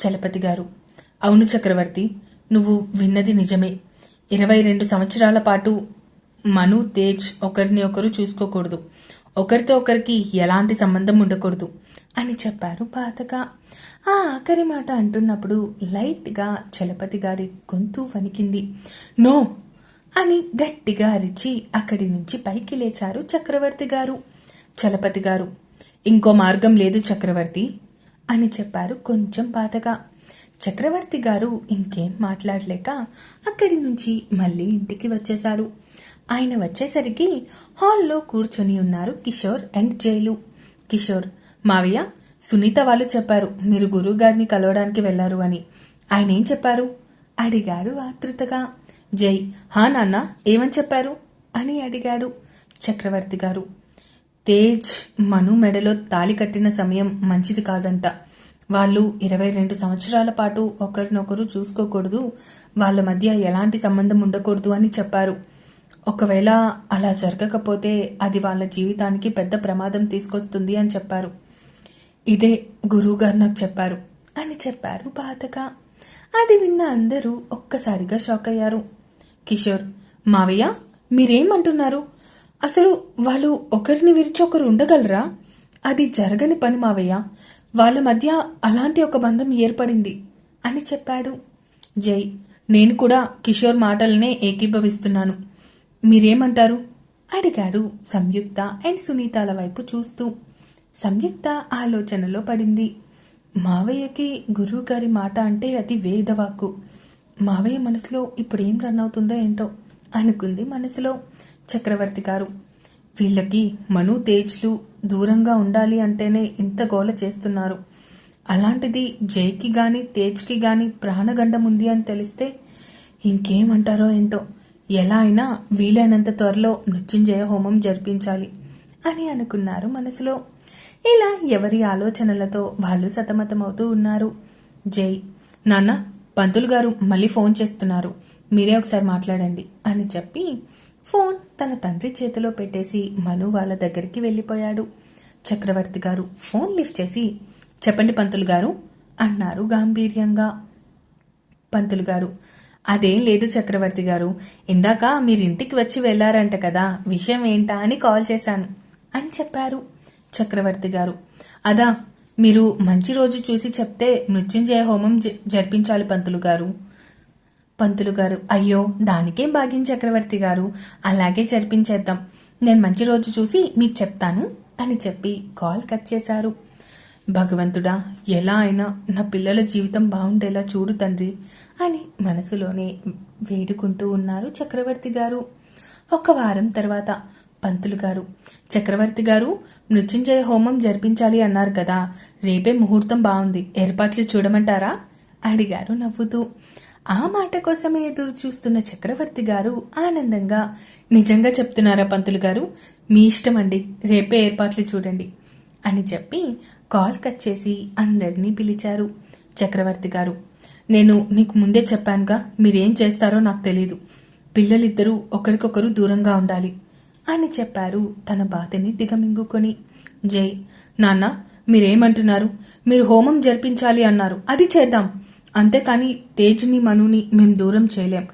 చలపతి గారు. అవును చక్రవర్తి నువ్వు విన్నది నిజమే. ఇరవై రెండు సంవత్సరాల పాటు మను తేజ్ ఒకరిని ఒకరు చూసుకోకూడదు. ఒకరితో ఒకరికి ఎలాంటి సంబంధం ఉండకూడదు అని చెప్పారు బాధగా. ఆ ఆఖరి మాట అంటున్నప్పుడు లైట్గా చలపతి గారి గొంతు వణికింది. నో అని గట్టిగా అరిచి అక్కడి నుంచి పైకి లేచారు చక్రవర్తి గారు. చలపతి గారు ఇంకో మార్గం లేదు చక్రవర్తి. అని చెప్పారు. కొంచెం బాధగా. చక్రవర్తి గారు ఇంకేం మాట్లాడలేక అక్కడి నుంచి మళ్ళీ ఇంటికి వచ్చేశారు. ఆయన వచ్చేసరికి హాల్లో కూర్చొని ఉన్నారు కిషోర్ అండ్ జైలు. కిషోర్ మావయ్య సునీత వాళ్ళు చెప్పారు మీరు గురువు గారిని కలవడానికి వెళ్ళారు అని. ఆయన ఏం చెప్పారు? అడిగాడు ఆతృతగా జై హా నాన్న ఏమని చెప్పారు? అని అడిగాడు చక్రవర్తి గారు. తేజ్ మను మెడలో తాలి కట్టిన సమయం మంచిది కాదంట. వాళ్ళు ఇరవై రెండు సంవత్సరాల పాటు ఒకరినొకరు చూసుకోకూడదు. వాళ్ళ మధ్య ఎలాంటి సంబంధం ఉండకూడదు అని చెప్పారు. ఒకవేళ అలా జరగకపోతే అది వాళ్ళ జీవితానికి పెద్ద ప్రమాదం తీసుకొస్తుంది అని చెప్పారు. ఇదే గురువుగారు నాకు చెప్పారు అని చెప్పారు బాధగా. అది విన్న అందరూ ఒక్కసారిగా షాక్ అయ్యారు. కిషోర్ మావయ్య మీరేమంటున్నారు? అసలు వాళ్ళు ఒకరిని విరిచి ఒకరు ఉండగలరా? అది జరగని పని మావయ్య. వాళ్ళ మధ్య అలాంటి ఒక బంధం ఏర్పడింది అని చెప్పాడు. జై నేను కూడా కిషోర్ మాటలనే ఏకీభవిస్తున్నాను. మీరేమంటారు? అడిగాడు సంయుక్త అండ్ సునీతాల వైపు చూస్తూ. సంయుక్త ఆలోచనలో పడింది. మావయ్యకి గురువు గారి మాట అంటే అది వేదవాక్కు. మావయ్య మనసులో ఇప్పుడు ఏం రన్ అవుతుందో ఏంటో అనుకుంది మనసులో. చక్రవర్తి గారు వీళ్ళకి మను తేజ్లు దూరంగా ఉండాలి అంటేనే ఇంత గోల చేస్తున్నారు. అలాంటిది జైకి గాని తేజ్కి గాని ప్రాణగండం ఉంది అని తెలిస్తే ఇంకేమంటారో ఏంటో? ఎలా అయినా వీలైనంత త్వరలో మృత్యుంజయ హోమం జరిపించాలి అని అనుకున్నారు మనసులో. ఇలా ఎవరి ఆలోచనలతో వాళ్ళు సతమతమవుతూ ఉన్నారు. జై నాన్న పంతులు గారు మళ్ళీ ఫోన్ చేస్తున్నారు. మీరే ఒకసారి మాట్లాడండి అని చెప్పి ఫోన్ తన తండ్రి చేతిలో పెట్టేసి మను వాళ్ళ దగ్గరికి వెళ్ళిపోయాడు. చక్రవర్తి గారు ఫోన్ లిఫ్ట్ చేసి చెప్పండి పంతులు గారు అన్నారు గాంభీర్యంగా. పంతులు గారు అదేం లేదు చక్రవర్తి గారు ఇందాక మీరు ఇంటికి వచ్చి వెళ్ళారంట కదా విషయం ఏంటా అని కాల్ చేశాను అని చెప్పారు చక్రవర్తి గారు. అదా మీరు మంచి రోజు చూసి చెప్తే మృత్యుంజయ హోమం జరిపించాలి పంతులు గారు పంతులు గారు అయ్యో దానికేం భాగ్యం చక్రవర్తి గారు? అలాగే జరిపించేద్దాం. నేను మంచి రోజు చూసి మీకు చెప్తాను అని చెప్పి కాల్ కట్ చేశారు. భగవంతుడా ఎలా అయినా నా పిల్లల జీవితం బాగుండేలా చూడు తండ్రి అని మనసులోనే వేడుకుంటూ ఉన్నారు చక్రవర్తి గారు. ఒక వారం తర్వాత పంతులు గారు చక్రవర్తి గారు మృత్యుంజయ హోమం జరిపించాలి అన్నారు కదా రేపే ముహూర్తం బాగుంది ఏర్పాట్లు చూడమంటారా? అడిగారు నవ్వుతూ. ఆ మాట కోసమే ఎదురు చూస్తున్న చక్రవర్తి గారు ఆనందంగా నిజంగా చెప్తున్నారా పంతులు గారు? మీ ఇష్టం అండి. రేపే ఏర్పాట్లు చూడండి. అని చెప్పి కాల్ కట్ చేసి అందరినీ పిలిచారు చక్రవర్తి గారు. నేను నీకు ముందే చెప్పానుగా మీరేం చేస్తారో నాకు తెలీదు. పిల్లలిద్దరూ ఒకరికొకరు దూరంగా ఉండాలి. అని చెప్పారు తన బాధని దిగమింగుకొని. జై నాన్న మీరేమంటున్నారు? మీరు హోమం జరిపించాలి అన్నారు. అది చేద్దాం. అంతేకాని తేజ్ని మనుని మేం దూరం చేయలేం.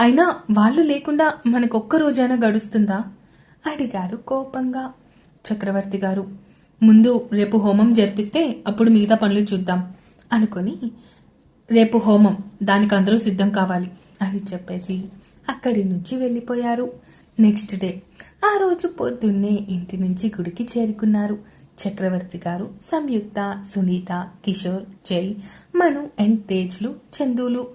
అయినా వాళ్ళు లేకుండా మనకొక్క రోజైనా గడుస్తుందా? అడిగారు కోపంగా చక్రవర్తి గారు. ముందు రేపు హోమం జరిపిస్తే అప్పుడు మిగతా పనులు చూద్దాం అనుకొని రేపు హోమం దానికి అందరూ సిద్ధం కావాలి అని చెప్పేసి అక్కడి నుంచి వెళ్ళిపోయారు. నెక్స్ట్ డే ఆ రోజు పొద్దున్నే ఇంటి నుంచి గుడికి చేరుకున్నారు. చక్రవర్తి గారు సంయుక్త సునీత కిషోర్ జై మను అండ్ తేజ్లు చందులు.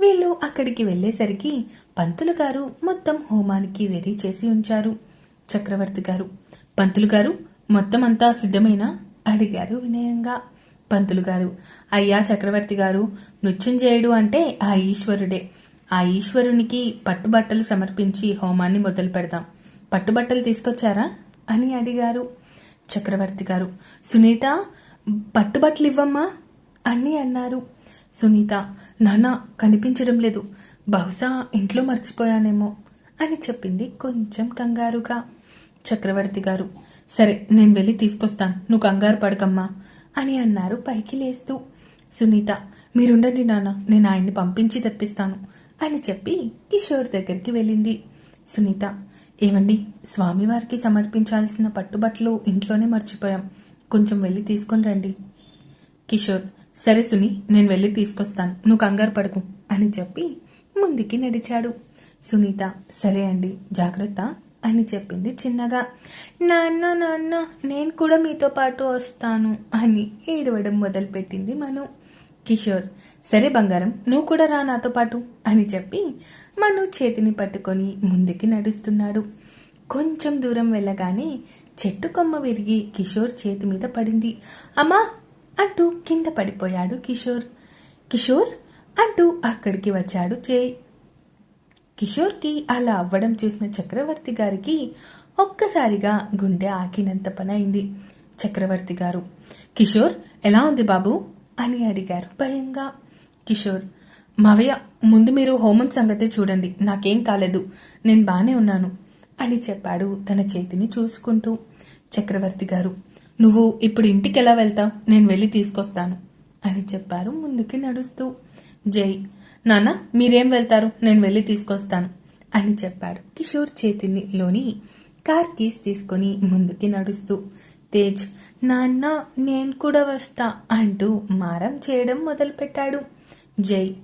వీళ్ళు అక్కడికి వెళ్ళేసరికి పంతులు గారు మొత్తం హోమానికి రెడీ చేసి ఉంచారు. చక్రవర్తి గారు పంతులు గారు మొత్తం అంతా సిద్ధమేనా? అడిగారు వినయంగా. పంతులు గారు అయ్యా చక్రవర్తి గారు నృత్యం చేయడు అంటే ఆ ఈశ్వరుడే. ఆ ఈశ్వరునికి పట్టుబట్టలు సమర్పించి హోమాన్ని మొదలు పెడదాం పట్టుబట్టలు తీసుకొచ్చారా? అని అడిగారు. చక్రవర్తి గారు. సునీత పట్టుబట్టలు ఇవ్వమ్మా అని అన్నారు. సునీత నాన్న కనిపించడం లేదు. బహుశా ఇంట్లో మర్చిపోయానేమో అని చెప్పింది కొంచెం కంగారుగా చక్రవర్తి గారు. సరే నేను వెళ్ళి తీసుకొస్తాను. నువ్వు కంగారు పడకమ్మా అని అన్నారు పైకి లేస్తూ. సునీత మీరుండండి నాన్న నేను ఆయన్ని పంపించి తెప్పిస్తాను అని చెప్పి కిషోర్ దగ్గరికి వెళ్ళింది. సునీత ఏమండి స్వామివారికి సమర్పించాల్సిన పట్టుబట్టలు ఇంట్లోనే మర్చిపోయాం. కొంచెం వెళ్ళి తీసుకొని రండి. కిషోర్ సరే సుని నేను వెళ్ళి తీసుకొస్తాను. నువ్వు కంగారు పడకు అని చెప్పి ముందుకి నడిచాడు. సునీత సరే అండి జాగ్రత్త అని చెప్పింది చిన్నగా. నాన్న నాన్న నేను కూడా మీతో పాటు వస్తాను అని ఏడవడం మొదలుపెట్టింది మను. కిషోర్ సరే బంగారం నువ్వు కూడా రా నాతో పాటు అని చెప్పి మను చేతిని పట్టుకొని ముందుకి నడుస్తున్నాడు. కొంచెం దూరం వెళ్ళగానే చెట్టు కొమ్మ విరిగి కిషోర్ చేతి మీద పడింది. అమ్మా! అంటూ కింద పడిపోయాడు కిషోర్. కిషోర్! అంటూ అక్కడికి వచ్చాడు జై. కిషోర్కి అలా అవ్వడం చూసిన చక్రవర్తి గారికి ఒక్కసారిగా గుండె ఆకినంత పనైంది. చక్రవర్తి గారు కిషోర్ ఎలా ఉంది బాబు? అని అడిగారు భయంగా. కిషోర్ మావయ్య ముందు మీరు హోమం సంగతి చూడండి. నాకేం కాలేదు. నేను బానే ఉన్నాను. అని చెప్పాడు తన చేతిని చూసుకుంటూ. చక్రవర్తి గారు నువ్వు ఇప్పుడు ఇంటికి ఎలా వెళ్తావు? నేను వెళ్ళి తీసుకొస్తాను. అని చెప్పారు ముందుకి నడుస్తూ. జై. నాన్న మీరేం వెళ్తారు? నేను వెళ్ళి తీసుకొస్తాను. అని చెప్పాడు కిషోర్ చేతిలోని కార్ కీస్ తీసుకొని ముందుకి నడుస్తూ. తేజ్ నాన్న నేను కూడా వస్తా అంటూ మారం చేయడం మొదలుపెట్టాడు. జై.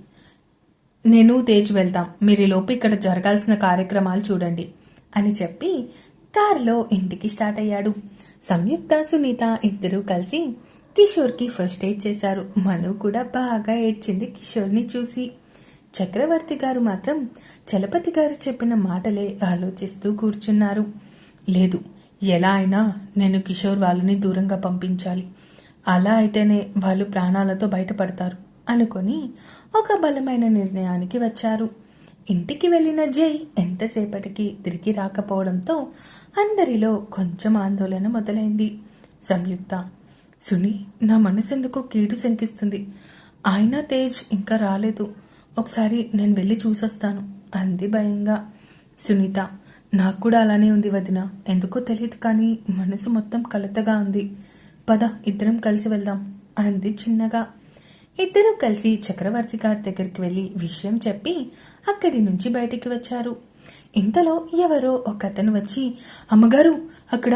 నేను తేజ్ వెళ్తాం. మీరు లోపు ఇక్కడ జరగాల్సిన కార్యక్రమాలు చూడండి అని చెప్పి కారులో ఇంటికి స్టార్ట్ అయ్యాడు. సంయుక్త సునీత ఇద్దరూ కలిసి కిషోర్కి ఫస్ట్ ఎయిడ్ చేశారు. మను కూడా బాగా ఏడ్చింది కిషోర్ని చూసి. చక్రవర్తి గారు మాత్రం చలపతి గారు చెప్పిన మాటలే ఆలోచిస్తూ కూర్చున్నారు. లేదు ఎలా అయినా నేను కిషోర్ వాళ్ళని దూరంగా పంపించాలి. అలా అయితేనే వాళ్ళు ప్రాణాలతో బయటపడతారు. అనుకొని ఒక బలమైన నిర్ణయానికి వచ్చారు. ఇంటికి వెళ్ళిన జై ఎంతసేపటికి తిరిగి రాకపోవడంతో అందరిలో కొంచెం ఆందోళన మొదలైంది. సంయుక్త సుని నా మనసెందుకు కీడు శంకిస్తుంది? ఆయన తేజ్ ఇంకా రాలేదు. ఒకసారి నేను వెళ్ళి చూసొస్తాను అంది భయంగా. సునీత నాకు కూడా అలానే ఉంది వదిన. ఎందుకో తెలియదు కానీ మనసు మొత్తం కలతగా ఉంది. పద ఇద్దరం కలిసి వెళ్దాం అంది చిన్నగా. ఇద్దరూ కలిసి చక్రవర్తి గారి దగ్గరికి వెళ్ళి విషయం చెప్పి అక్కడి నుంచి బయటికి వచ్చారు. ఇంతలో ఎవరో ఒక అతను వచ్చి అమ్మగారు అక్కడ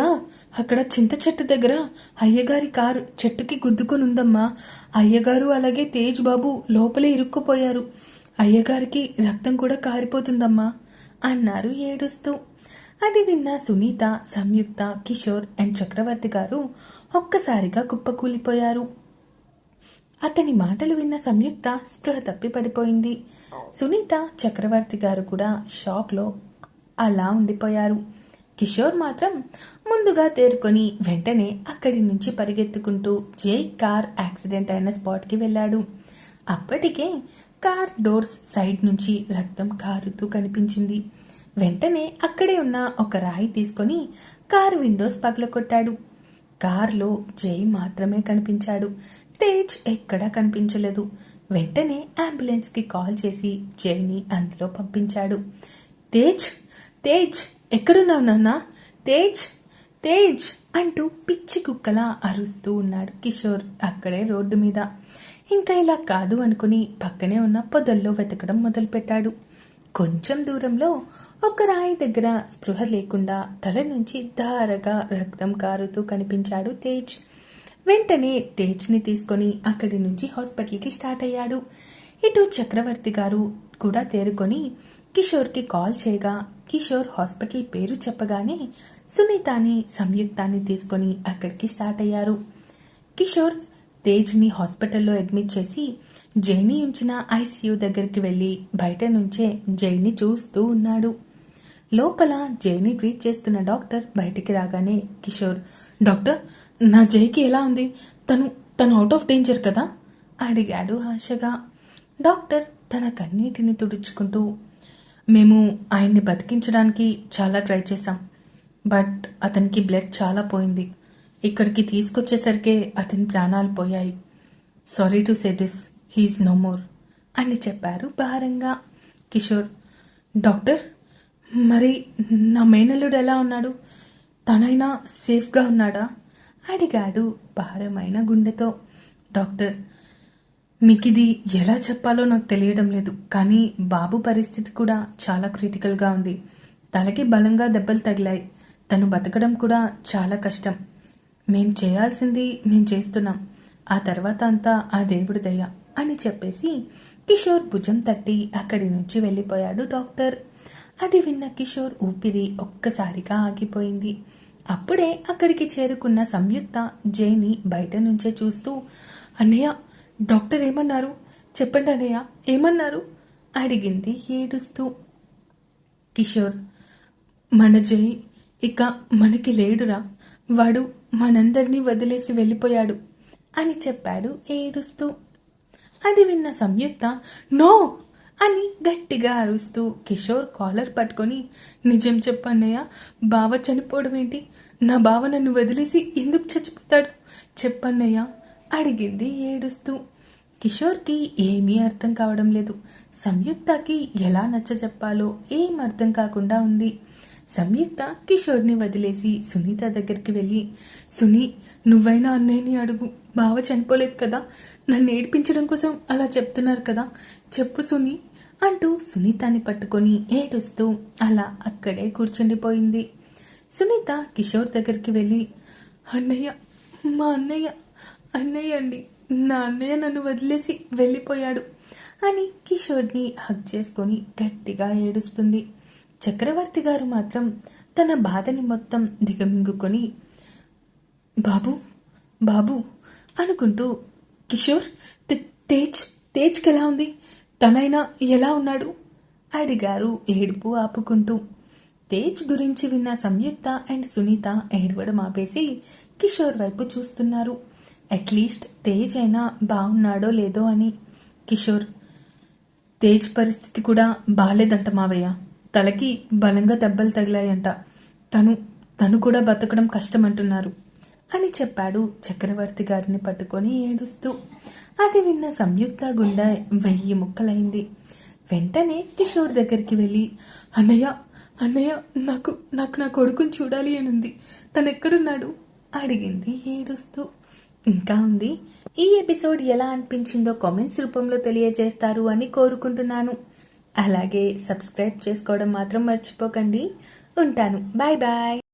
అక్కడ చింత చెట్టు దగ్గర అయ్యగారి కారు చెట్టుకి గుద్దుకొని ఉందమ్మా అయ్యగారు అలాగే తేజ్ బాబు లోపలే ఇరుక్కుపోయారు. అయ్యగారికి రక్తం కూడా కారిపోతుందమ్మా అన్నారు ఏడుస్తూ. అది విన్న సునీత సంయుక్త కిషోర్ అండ్ చక్రవర్తి గారు ఒక్కసారిగా కుప్పకూలిపోయారు. అతని మాటలు విన్న సంయుక్త స్పృహ తప్పి పడిపోయింది సునీత చక్రవర్తి గారు కూడా షాక్లో అలా ఉండిపోయారు. కిషోర్ మాత్రం ముందుగా తేరుకొని వెంటనే అక్కడి నుంచి పరిగెత్తుకుంటూ జై కార్ యాక్సిడెంట్ అయిన స్పాట్కి వెళ్ళాడు. అప్పటికే కార్ డోర్స్ సైడ్ నుంచి రక్తం కారుతూ కనిపించింది. వెంటనే అక్కడే ఉన్న ఒక రాయి తీసుకొని కార్ విండోస్ పగలకొట్టాడు కార్లో జై మాత్రమే కనిపించాడు. తేజ్ ఎక్కడా కనిపించలేదు. వెంటనే అంబులెన్స్కి కాల్ చేసి జైని అందులో పంపించాడు. తేజ్ తేజ్ ఎక్కడున్నావు నాన్న? తేజ్ తేజ్ అంటూ పిచ్చి కుక్కలా అరుస్తూ ఉన్నాడు కిషోర్ అక్కడే రోడ్డు మీద. ఇంకా ఇలా కాదు అనుకుని పక్కనే ఉన్న పొదల్లో వెతకడం మొదలుపెట్టాడు. కొంచెం దూరంలో ఒక రాయి దగ్గర స్పృహ లేకుండా తల నుంచి ధారగా రక్తం కారుతూ కనిపించాడు తేజ్. వెంటనే తేజ్ని తీసుకొని అక్కడి నుంచి హాస్పిటల్కి స్టార్ట్ అయ్యాడు. ఇటు చక్రవర్తి గారు కూడా తేరుకొని కిషోర్కి కాల్ చేయగా కిషోర్ హాస్పిటల్ పేరు చెప్పగానే సునీతాని సంయుక్తాన్ని తీసుకొని అక్కడికి స్టార్ట్ అయ్యారు. కిషోర్ తేజ్ని హాస్పిటల్లో అడ్మిట్ చేసి జైని ఉంచిన ఐసీయూ దగ్గరికి వెళ్ళి బయట నుంచే జైని చూస్తూ ఉన్నాడు. లోపల జైని ట్రీట్ చేస్తున్న డాక్టర్ బయటికి రాగానే కిషోర్ డాక్టర్ నా జైకి ఎలా ఉంది? తను తను అవుట్ ఆఫ్ డేంజర్ కదా? అడిగాడు ఆశగా. డాక్టర్ తన కన్నీటిని తుడుచుకుంటూ మేము ఆయన్ని బతికించడానికి చాలా ట్రై చేశాం బట్ అతనికి బ్లడ్ చాలా పోయింది. ఇక్కడికి తీసుకొచ్చేసరికి అతని ప్రాణాలు పోయాయి. Sorry to say this he's no more అని చెప్పారు భారంగా. కిషోర్ డాక్టర్ మరి నా మేనల్లుడు ఎలా ఉన్నాడు? తనైనా సేఫ్గా ఉన్నాడా? అడిగాడు భారమైన గుండెతో. డాక్టర్ మీకు ఇది ఎలా చెప్పాలో నాకు తెలియడం లేదు కానీ బాబు పరిస్థితి కూడా చాలా క్రిటికల్గా ఉంది. తలకి బలంగా దెబ్బలు తగిలాయి. తను బతకడం కూడా చాలా కష్టం. మేం చేయాల్సింది మేం చేస్తున్నాం. ఆ తర్వాత అంతా ఆ దేవుడి దయ అని చెప్పేసి కిషోర్ భుజం తట్టి అక్కడి నుంచి వెళ్ళిపోయాడు డాక్టర్. అది విన్న కిషోర్ ఊపిరి ఒక్కసారిగా ఆగిపోయింది. అప్పుడే అక్కడికి చేరుకున్న సంయుక్త జైని బయట నుంచే చూస్తూ అన్నయ్య డాక్టర్ ఏమన్నారు? చెప్పండి అన్నయ్య ఏమన్నారు? అడిగింది ఏడుస్తూ. కిషోర్ మన జై ఇక మనకి లేడురా. వాడు మనందరినీ వదిలేసి వెళ్ళిపోయాడు అని చెప్పాడు ఏడుస్తూ. అది విన్న సంయుక్త నో అని గట్టిగా అరుస్తూ కిషోర్ కాలర్ పట్టుకొని నిజం చెప్పన్నయ్య బావ చనిపోవడం ఏంటి? నా బావ నన్ను వదిలేసి ఎందుకు చచ్చిపోతాడు? చెప్పన్నయ్య అడిగింది ఏడుస్తూ. కిషోర్కి ఏమీ అర్థం కావడం లేదు. సంయుక్తకి ఎలా నచ్చ చెప్పాలో ఏం అర్థం కాకుండా ఉంది. సంయుక్త కిషోర్ని వదిలేసి సునీత దగ్గరికి వెళ్ళి సునీ నువ్వైనా అన్నయ్యని అడుగు. బావ చనిపోలేదు కదా. నన్ను ఏడిపించడం కోసం అలా చెప్తున్నారు కదా. చెప్పు సునీ అంటూ సునీతాని పట్టుకొని ఏడుస్తూ అలా అక్కడే కూర్చుండిపోయింది. సునీత కిషోర్ దగ్గరికి వెళ్ళి అన్నయ్య మా అన్నయ్య అన్నయ్య అండి నా అన్నయ్య నన్ను వదిలేసి వెళ్ళిపోయాడు అని కిషోర్ని హగ్ చేసుకొని గట్టిగా ఏడుస్తుంది. చక్రవర్తి గారు మాత్రం తన బాధని మొత్తం దిగమింగుకొని బాబు బాబు అనుకుంటూ కిషోర్ తేజ్ తేజ్కి ఎలా ఉంది? తనైనా ఎలా ఉన్నాడు? అడిగారు ఏడుపు ఆపుకుంటూ. తేజ్ గురించి విన్న సంయుక్త అండ్ సునీత ఏడవడం ఆపేసి కిషోర్ వైపు చూస్తున్నారు. అట్లీస్ట్ తేజ్ అయినా బాగున్నాడో లేదో అని. కిషోర్ తేజ్ పరిస్థితి కూడా బాగాలేదంట మావయ్య. తలకి బలంగా దెబ్బలు తగిలాయంట. తను తను కూడా బతకడం కష్టమంటున్నారు. అని చెప్పాడు చక్రవర్తి గారిని పట్టుకొని ఏడుస్తూ. అది విన్న సంయుక్త గుండె వెయ్యి ముక్కలైంది. వెంటనే కిషోర్ దగ్గరికి వెళ్ళి అన్నయ్య అన్నయ్య నాకు నాకు నా కొడుకుని చూడాలి అని ఉంది తను ఎక్కడున్నాడు అడిగింది ఏడుస్తూ. ఇంకా ఉంది. ఈ ఎపిసోడ్ ఎలా అనిపించిందో కామెంట్స్ రూపంలో తెలియజేస్తారు అని కోరుకుంటున్నాను. అలాగే సబ్స్క్రైబ్ చేసుకోవడం మాత్రం మర్చిపోకండి. ఉంటాను. Bye bye.